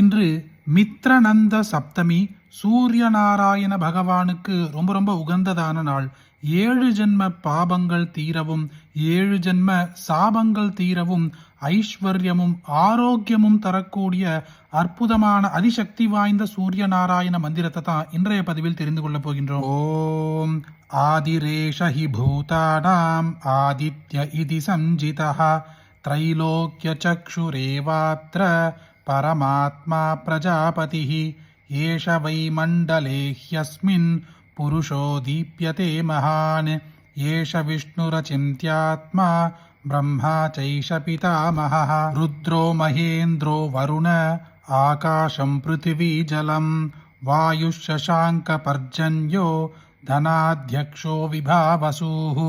இன்று மித்ரநந்த சப்தமி சூரிய நாராயண பகவானுக்கு ரொம்ப ரொம்ப உகந்ததான நாள். ஏழு ஜென்ம பாபங்கள் தீரவும் ஏழு ஜென்ம சாபங்கள் தீரவும் ஐஸ்வர்யமும் ஆரோக்கியமும் தரக்கூடிய அற்புதமான அதிசக்தி வாய்ந்த சூரிய நாராயண மந்திரத்தை தான் இன்றைய பதிவில் தெரிந்து கொள்ளப் போகின்றோம். ஓம் ஆதிரேஷஹி பூதானாம் ஆதித்ய இதி சஞ்சிதா திரைலோக்கிய சக்ஷுரேவாத்ர परमात्मा प्रजापतिः एष वै मण्डले ह्यस्मिन् पुरुषो दीप्यते महान् एष विष्णुरचिन्त्यात्मा ब्रह्मा चैष पितामहः रुद्रो महेन्द्रो वरुण आकाशं पृथिवी जलं वायुशशाङ्कपर्जन्यो धनाध्यक्षो विभावसुः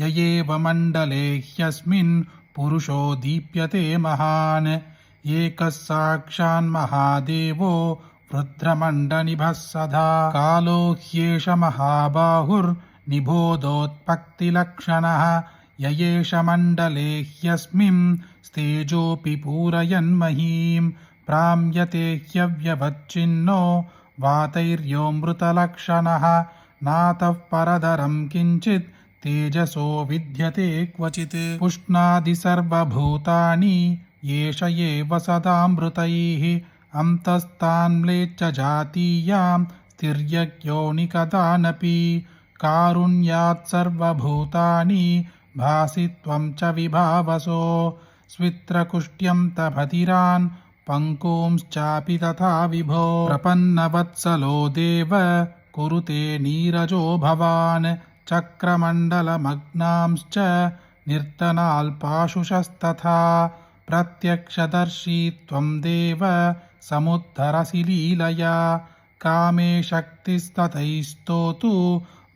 य एव मण्डले ह्यस्मिन् पुरुषो दीप्यते महान् एकः साक्षान्महादेवो रुद्रमण्डनिभः सदा कालो ह्येष महाबाहुर्निबोधोत्पत्तिलक्षणः य एष मण्डले ह्यस्मिन् स्तेजोऽपि पूरयन्महीं प्राम्यते ह्यव्यवच्छिन्नो वातैर्योऽमृतलक्षणः नातः परदरं किञ्चित् तेजसो विद्यते क्वचित् पुष्णादि ఏష ఏవ సదామృతైః అంతస్తాన్మ్లేచ్చ జాతీయాం తిర్యగ్యోని కదానపి కారుణ్యాత్సర్వభూతాని భాసిత్వం చ విభావసో స్విత్రకుష్ట్యం తభతిరాన్ పంకూంశ్చాపి తథా విభో ప్రపన్నవత్సలో దేవ కురుతే నీరజో భవాన్ చక్రమండలమగ్నాంశ్చ నిర్తనాల్పాశుషస్తథా प्रत्यक्षदर्शी त्वं देव समुद्धरसि लीलया कामे शक्तिस्ततैस्तोतु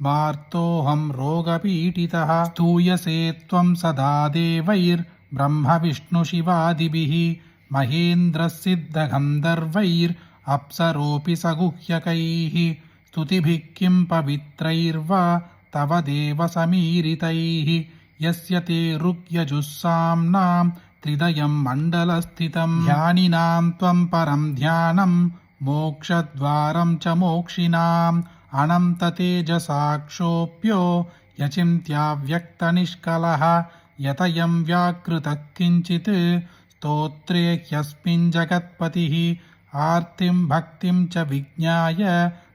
मार्तोऽहं रोगपीडितः स्तूयसे त्वं सदा देवैर्ब्रह्मविष्णुशिवादिभिः महेन्द्रसिद्धगन्धर्वैरप्सरोऽपि सगुह्यकैः स्तुतिभिः किं पवित्रैर्वा तव देव समीरितैः यस्य ते ऋग्यजुस्साम्नां त्रिदयं मण्डलस्थितं ध्यानिनां त्वं परं ध्यानं मोक्षद्वारं च मोक्षिणाम् अनन्ततेजसाक्षोऽप्यो यचिन्त्याव्यक्तनिष्कलः यतयं व्याकृतः किञ्चित् स्तोत्रे ह्यस्मिन् जगत्पतिः आर्तिं भक्तिं च विज्ञाय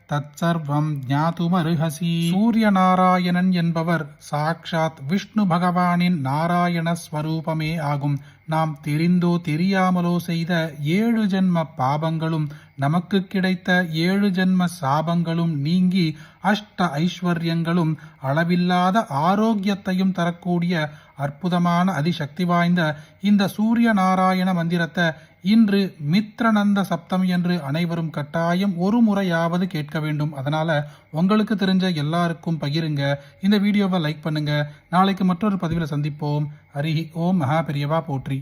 தற்சர்வம் ஞாதுமருகசி சூரிய நாராயணன் என்பவர் சாக்ஷாத் விஷ்ணு பகவானின் நாராயண ஸ்வரூபமே ஆகும் நாம் தெரிந்தோ தெரியாமலோ செய்த ஏழு ஜென்ம பாபங்களும் நமக்கு கிடைத்த ஏழு ஜென்ம சாபங்களும் நீங்கி அஷ்ட ஐஸ்வர்யங்களும் அளவில்லாத ஆரோக்கியத்தையும் தரக்கூடிய அற்புதமான அதிசக்தி வாய்ந்த இந்த சூரிய நாராயண மந்திரத்தை இன்று மித்ரநந்த சப்தமி என்று அனைவரும் கட்டாயம் ஒரு முறையாவது கேட்க வேண்டும். அதனால உங்களுக்கு தெரிஞ்ச எல்லாருக்கும் பகிருங்க. இந்த வீடியோவை லைக் பண்ணுங்க. நாளைக்கு மற்றொரு பதிவில் சந்திப்போம். ஹரிஹி ஓம் மகா பெரியவா போற்றி